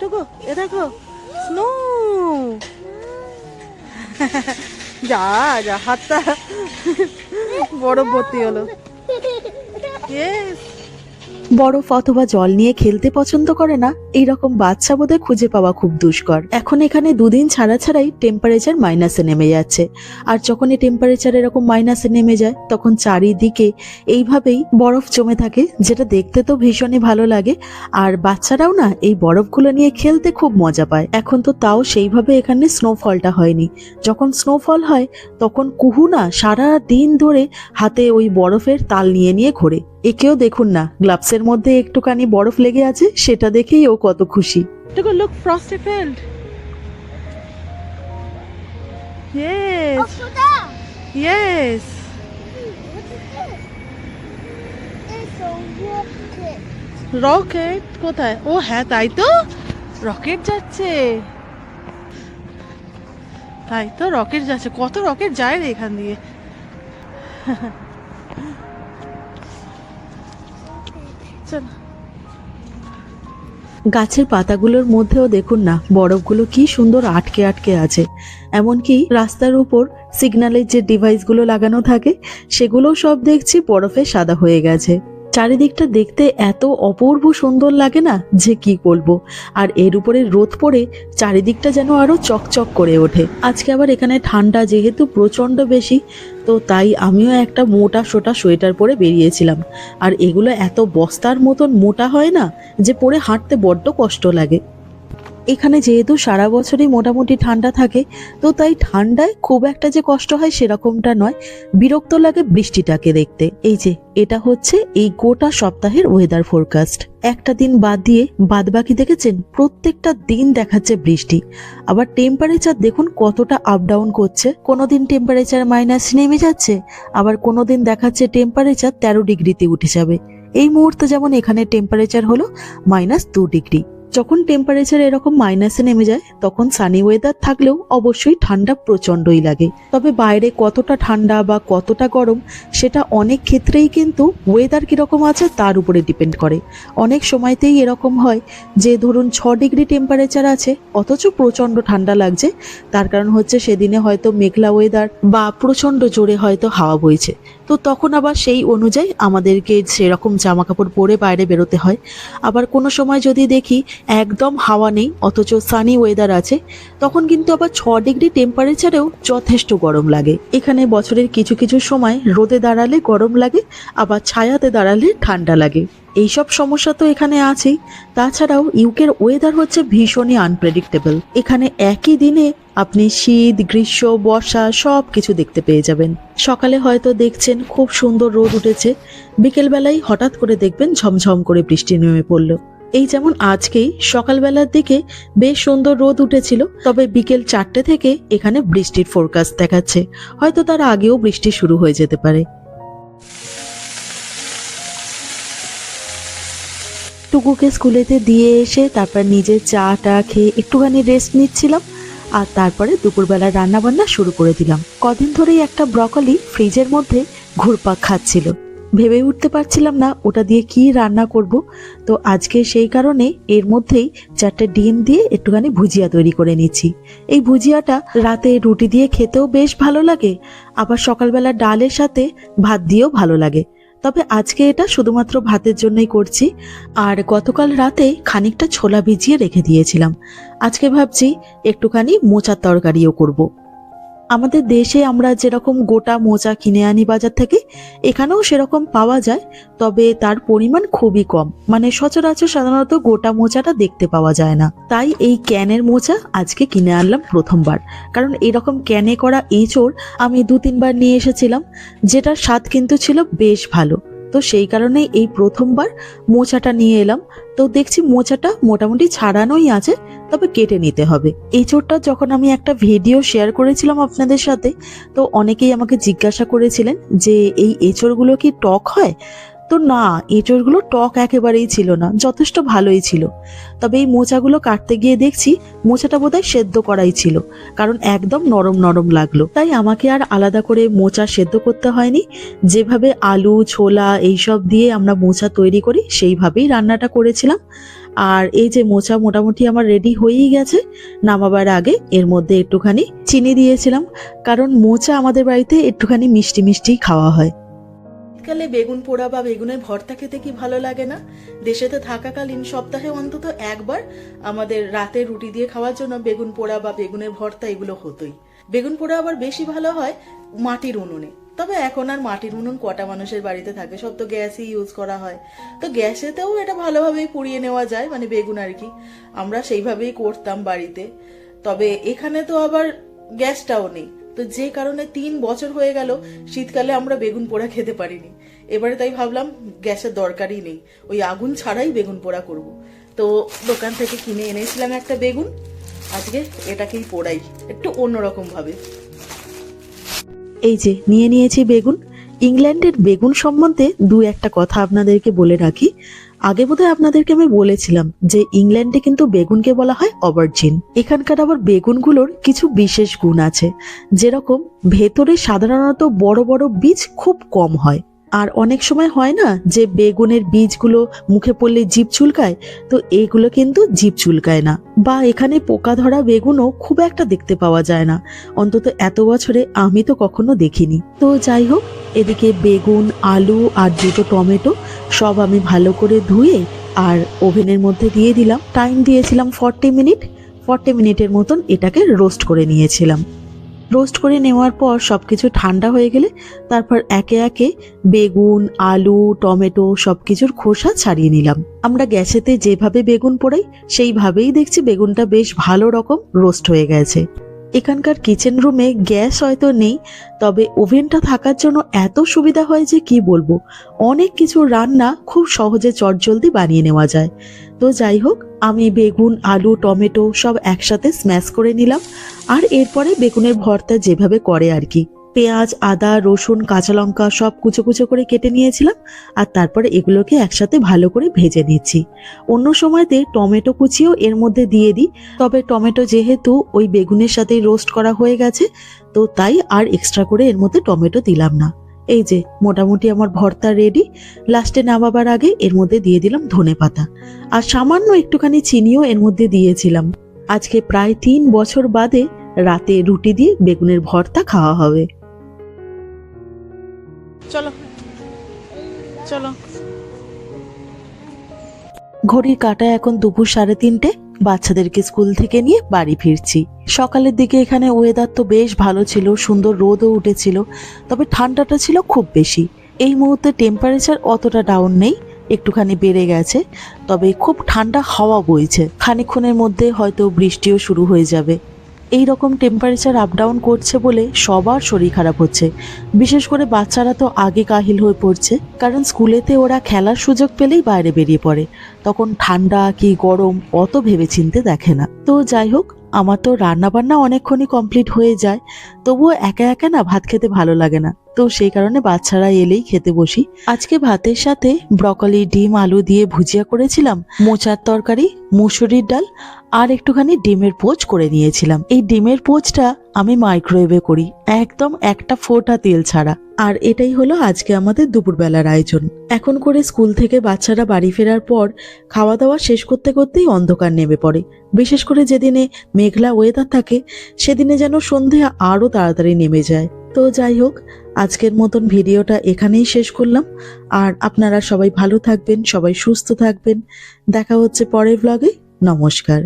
টুকু এ দেখো স্নো যা যা হাতটা বড় ভর্তি হলো. বরফ অথবা জল নিয়ে খেলতে পছন্দ করে না, এইরকম বাচ্চা বোধহয় খুঁজে পাওয়া খুব দুষ্কর। এখন এখানে দুদিন ছাড়া ছাড়াই টেম্পারেচার মাইনাসে নেমে যাচ্ছে। আর যখন এই টেম্পারেচার এরকম মাইনাসে নেমে যায়, তখন চারিদিকে এইভাবেই বরফ জমে থাকে, যেটা দেখতে তো ভীষণই ভালো লাগে। আর বাচ্চারাও না, এই বরফগুলো নিয়ে খেলতে খুব মজা পায়। এখন তো তাও সেইভাবে এখানে স্নোফলটা হয়নি। যখন স্নোফল হয়, তখন কুহু না সারা দিন ধরে হাতে ওই বরফের তাল নিয়ে নিয়ে ঘোরে। একেও দেখুন না গ্লাভসের মধ্যে একটুখানি বরফ লেগে আছে সেটা দেখেই ও কত খুশি। look frosty field yes so there. yes What is this? It's a rocket. Rocket কোথায়? ও হ্যাঁ তাই তো? রকেট যাচ্ছে। তাই তো রকেট যাচ্ছে। কত রকেট যায় রে এখান দিয়ে? চল গাছের পাতাগুলোর মধ্যেও দেখুন না, বরফগুলো কি সুন্দর আটকে আটকে আছে। এমনকি রাস্তার উপর সিগন্যালের যে ডিভাইসগুলো লাগানো থাকে, সেগুলোও সব দেখছি বরফে সাদা হয়ে গেছে। চারিদিকটা দেখতে এত অপূর্ব সুন্দর লাগে না যে কি বলব? আর এর উপরে রোদ পড়ে চারিদিকটা যেন আরও চকচক করে ওঠে। আজকে আবার এখানে ঠান্ডা যেহেতু প্রচণ্ড বেশি, তো তাই আমিও একটা মোটা সোটা সোয়েটার পরে বেরিয়েছিলাম। আর এগুলো এত বস্তার মতন মোটা হয় না যে পরে হাঁটতে বড্ড কষ্ট লাগে। এখানে যেহেতু সারা বছরই মোটামুটি ঠান্ডা থাকে, তো তাই ঠান্ডায় খুব একটা যে কষ্ট হয় সেরকমটা নয়। বিরক্ত লাগে বৃষ্টিটাকে দেখতে। এই যে, এটা হচ্ছে এই গোটা সপ্তাহের ওয়েদার ফোরকাস্ট একটা দিন বাদ দিয়ে বাদ বাকি দেখেছেন? প্রত্যেকটা দিন দেখাচ্ছে বৃষ্টি। আবার টেম্পারেচার দেখুন কতটা আপ ডাউন করছে। কোনোদিন টেম্পারেচার মাইনাস নেমে যাচ্ছে, আবার কোনোদিন দেখাচ্ছে টেম্পারেচার তেরো ডিগ্রিতে উঠে যাবে। এই মুহূর্তে যেমন এখানে টেম্পারেচার হলো মাইনাস টু ডিগ্রি। যখন টেম্পারেচার এরকম মাইনাসে নেমে যায়, তখন সানি ওয়েদার থাকলেও অবশ্যই ঠান্ডা প্রচণ্ডই লাগে। তবে বাইরে কতটা ঠান্ডা বা কতটা গরম, সেটা অনেক ক্ষেত্রেই কিন্তু ওয়েদার কীরকম আছে তার উপরে ডিপেন্ড করে। অনেক সময়তেই এরকম হয় যে, ধরুন ছ ডিগ্রি টেম্পারেচার আছে, অথচ প্রচণ্ড ঠান্ডা লাগছে, তার কারণ হচ্ছে সেদিনে হয়তো মেঘলা ওয়েদার বা প্রচণ্ড জোরে হয়তো হাওয়া বইছে। তো তখন আবার সেই অনুযায়ী আমাদেরকে সেরকম জামা কাপড় পরে বাইরে বেরোতে হয়। আবার কোনো সময় যদি দেখি একদম হাওয়া নেই, অথচ সানি ওয়েদার আছে। তখন কিন্তু আবার ছ ডিগ্রি টেম্পারেচারেও যথেষ্ট গরম লাগে। এখানে বছরের কিছু কিছু সময় রোদে দাঁড়ালে গরম লাগে, আবার ছায়াতে দাঁড়ালে ঠান্ডা লাগে। এইসব সমস্যা তো এখানে আছেই। তাছাড়াও ইউকের ওয়েদার হচ্ছে ভীষণই আনপ্রেডিক্টেবল এখানে একই দিনে আপনি শীত, গ্রীষ্ম, বর্ষা সব কিছু দেখতে পেয়ে যাবেন। সকালে হয়তো দেখছেন খুব সুন্দর রোদ উঠেছে। বিকেলবেলায় হঠাৎ করে দেখবেন ঝমঝম করে বৃষ্টি নেমে পড়ল। এই যেমন আজকেই সকালবেলার দিকে বেশ সুন্দর রোদ উঠেছিল, তবে বিকেল চারটে থেকে এখানে বৃষ্টির ফোরকাস্ট দেখাচ্ছে। হয়তো তার আগেও বৃষ্টি শুরু হয়ে যেতে পারে। টুকুকে স্কুলেতে দিয়ে এসে তারপর নিজের চা টা খেয়ে একটুখানি রেস্ট নিচ্ছিলাম আর তারপরে দুপুরবেলা রান্নাবান্না শুরু করে দিলাম। কদিন ধরেই একটা ব্রকলি ফ্রিজের মধ্যে ঘুরপাক খাচ্ছিল। ভেবে উঠতে পারছিলাম না ওটা দিয়ে কি রান্না করব। তো আজকে সেই কারণে এর মধ্যেই চারটে ডিম দিয়ে একটুখানি ভুজিয়া তৈরি করে নিচ্ছি। এই ভুজিয়াটা রাতে রুটি দিয়ে খেতেও বেশ ভালো লাগে, আবার সকালবেলা ডালের সাথে ভাত দিয়েও ভালো লাগে। তবে আজকে এটা শুধুমাত্র ভাতের জন্যই করছি, আর গতকাল রাতে খানিকটা ছোলা ভিজিয়ে রেখে দিয়েছিলাম। আজকে ভাবছি একটুখানি মোচার তরকারিও করব। আমাদের দেশে আমরা যেরকম গোটা মোচা কিনে আনি বাজার থেকে, এখানেও সেরকম পাওয়া যায়, তবে তার পরিমাণ খুবই কম। মানে সচরাচর সাধারণত গোটা মোচাটা দেখতে পাওয়া যায় না। তাই এই ক্যানের মোচা আজকে কিনে আনলাম প্রথমবার। কারণ এরকম ক্যানে করা এঁচোড় আমি দু তিনবার নিয়ে এসেছিলাম, যেটার স্বাদ কিন্তু ছিল বেশ ভালো। তো সেই কারণে এই প্রথমবার মোচাটা নিয়ে এলাম। তো দেখছি মোচাটা মোটামুটি ছাড়ানোই আছে, তবে কেটে নিতে হবে। এঁচড়টা যখন আমি একটা ভিডিও শেয়ার করেছিলাম আপনাদের সাথে, তো অনেকেই আমাকে জিজ্ঞাসা করেছিলেন যে এই এচোরগুলো কি টক হয়? তো না এঁচড়গুলো টক একেবারেই ছিল না, যথেষ্ট ভালোই ছিল। তবে এই মোচাগুলো কাটতে গিয়ে দেখছি মোচাটা বোধহয় সেদ্ধ করাই ছিল, কারণ একদম নরম নরম লাগল। তাই আমাকে আর আলাদা করে মোচা সেদ্ধ করতে হয়নি, যেভাবে আলু, ছোলা এইসব দিয়ে আমরা মোচা তৈরি করি, সেইভাবেই রান্নাটা করেছিলাম। আর এই যে মোচা মোটামুটি আমার রেডি হয়েই গেছে, নামাবার আগে এর মধ্যে একটুখানি চিনি দিয়েছিলাম, কারণ মোচা আমাদের বাড়িতে একটুখানি মিষ্টি মিষ্টিই খাওয়া হয়। শীতকালে বেগুন পোড়া বা বেগুনের ভর্তা খেতে কি ভালো লাগে না? দেশেতে থাকাকালীন সপ্তাহে অন্তত একবার আমাদের রাতে রুটি দিয়ে খাওয়ার জন্য বেগুন পোড়া বা বেগুনের ভর্তা এগুলো হতোই। বেগুন পোড়া আবার বেশি ভালো হয় মাটির উনুনে। তবে এখন আর মাটির উনুন কটা মানুষের বাড়িতে থাকে, সব তো গ্যাসই ইউজ করা হয়। তো গ্যাসেতেও এটা ভালোভাবেই পুড়িয়ে নেওয়া যায় মানে বেগুন আর কি। আমরা সেইভাবেই করতাম বাড়িতে। তবে এখানে তো আবার গ্যাসটাও নেই। তো যে কারণে তিন বছর হয়ে গেল, শীতকালে আমরা বেগুন পোড়া খেতে পারিনি। এবারে তাই ভাবলাম, গ্যাসের দরকারই নেই। ওই আগুন ছাড়াই বেগুন পোড়া করব। তো দোকান থেকে কিনে এনেছিলাম একটা বেগুন, আজকে এটাকেই পোড়াই, একটু অন্যরকম ভাবে। এই যে, নিয়ে নিয়েছি বেগুন। ইংল্যান্ডের বেগুন সম্বন্ধে দু একটা কথা আপনাদেরকে বলে রাখি। আগে বোধহয় আপনাদেরকে আমি বলেছিলাম যে ইংল্যান্ডে কিন্তু বেগুনকে বলা হয় অবার্জিন। এখানকার আবার বেগুনগুলোর কিছু বিশেষ গুণ আছে। যেরকম ভেতরে সাধারণত বড় বড় বীজ খুব কম হয়। আর অনেক সময় হয় না যে বেগুনের বীজগুলো মুখে পড়লে জিভ চুলকায়? তো এইগুলো কিন্তু জিভ চুলকায় না। বা এখানে পোকা ধরা বেগুনও খুব একটা দেখতে পাওয়া যায় না। অন্তত এত বছরে আমি তো কখনো দেখিনি। তো যাই হোক, এদিকে বেগুন, আলু আর দুটো টমেটো সব আমি ভালো করে ধুয়ে আর ওভেনের মধ্যে দিয়ে দিলাম। টাইম দিয়েছিলাম ফর্টি মিনিট। ফর্টি মিনিটের মতন এটাকে রোস্ট করে নিয়েছিলাম। রোস্ট করে নেওয়ার পর সব কিছু ঠান্ডা হয়ে গেলে তারপর একে একে বেগুন, আলু, টমেটো সব কিছুর খোসা ছাড়িয়ে নিলাম। আমরা গ্যাসেতে যেভাবে বেগুন পোড়াই, সেইভাবেই দেখছি বেগুনটা বেশ ভালো রকম রোস্ট হয়ে গেছে। এখানকার কিচেন রুমে গ্যাস হয়তো নেই, তবে ওভেনটা থাকার জন্য এত সুবিধা হয় যে কি বলব? অনেক কিছু রান্না খুব সহজে চটজলদি বানিয়ে নেওয়া যায়। তো যাই হোক, আমি বেগুন, আলু, টমেটো সব একসাথে স্ম্যাশ করে নিলাম। আর এরপরে বেগুনের ভর্তা যেভাবে করে আর কি। পেঁয়াজ, আদা, রসুন, কাঁচা লঙ্কা সব কুচো কুচো করে কেটে নিয়েছিলাম আর তারপরে এগুলোকে একসাথে ভালো করে ভেজে নিচ্ছি। অন্য সময়তে টমেটো কুচিও এর মধ্যে দিয়ে দিই, তবে টমেটো যেহেতু ওই বেগুনের সাথেই রোস্ট করা হয়ে গেছে, তো তাই আর এক্সট্রা করে এর মধ্যে টমেটো দিলাম না। এই যে, মোটামুটি আমার ভর্তা রেডি লাস্টে নামাবার আগে এর মধ্যে দিয়ে দিলাম ধনে পাতা। আর সামান্য একটুখানি চিনিও এর মধ্যে দিয়েছিলাম। আজকে প্রায় তিন বছর বাদে রাতে রুটি দিয়ে বেগুনের ভর্তা খাওয়া হবে। চলো। চলো। ঘড়ির কাটা এখন দুপুর সাড়ে তিনটে। বাচ্চাদেরকে স্কুল থেকে নিয়ে বাড়ি ফিরছি। সকালের দিকে এখানে ওয়েদার তো বেশ ভালো ছিল সুন্দর রোদও উঠেছিল তবে ঠান্ডাটা ছিল খুব বেশি। এই মুহূর্তে টেম্পারেচার অতটা ডাউন নেই একটুখানি বেড়ে গেছে তবে খুব ঠান্ডা হাওয়া বইছে। খানিকক্ষণের মধ্যে হয়তো বৃষ্টিও শুরু হয়ে যাবে। এই রকম টেম্পারেচার আপ ডাউন করছে বলে সবার শরীর খারাপ হচ্ছে। বিশেষ করে বাচ্চারা তো আগে কাহিল হয়ে পড়ছে, কারণ স্কুলেতে ওরা খেলার সুযোগ পেলেই বাইরে বেরিয়ে পড়ে। তখন ঠান্ডা কি গরম অত ভেবেচিন্তে দেখে না। তো যাই হোক, আমার তো রান্নাবান্না অনেকক্ষণই কমপ্লিট হয়ে যায়, তবুও একা একা না ভাত খেতে ভালো লাগে না। তো সেই কারণে বাচ্চারা এলেই খেতে বসি। আজকে ভাতের সাথে ব্রকলি, ডিম, আলু দিয়ে ভুজিয়া করেছিলাম, মোচার তরকারি, মুসুরির ডাল আর একটুখানি ডিমের পোচ করে নিয়েছিলাম। এই ডিমের পোচটা আমি মাইক্রোওয়েভে করি, একদম একটা ফোঁটা তেল ছাড়া। আর এটাই হলো আজকে আমাদের দুপুরবেলার আয়োজন। এখন করে স্কুল থেকে বাচ্চারা বাড়ি ফেরার পর খাওয়া দাওয়া শেষ করতে করতেই অন্ধকার নেমে পড়ে। বিশেষ করে যেদিনে মেঘলা ওয়েদার থাকে, সেদিনে যেন সন্ধে আরও তাড়াতাড়ি নেমে যায়। তো যাই হোক, আজকের মতন ভিডিওটা এখানেই শেষ করলাম। আর আপনারা সবাই ভালো থাকবেন, সবাই সুস্থ থাকবেন। দেখা হচ্ছে পরের ব্লগে নমস্কার।